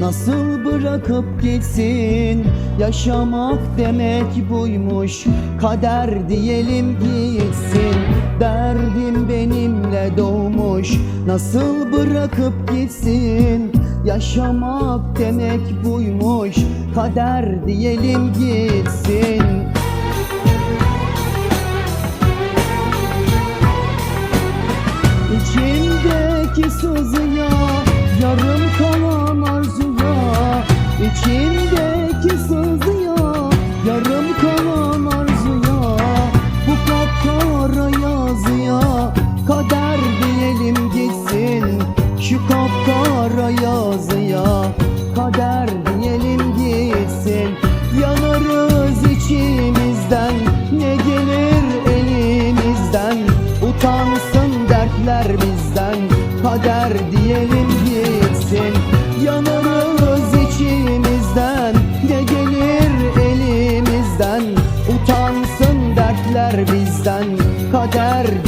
Nasıl bırakıp gitsin? Yaşamak demek buymuş Kader diyelim gitsin. Derdim benimle doğmuş Nasıl bırakıp gitsin? Yaşamak demek buymuş Kader diyelim gitsin. İçimdeki sızıya İçimdeki sızıya Yarım kalan arzuya Bu kapkara yazıya Kader diyelim gitsin Şu kapkara yazıya. Kader diyelim gitsin Yanarız içimizden Ne gelir elimizden? Utansın dertler bizden Kader diyelim gitsin Yanarız gelir elimizden. Utansın dertler bizden. Kader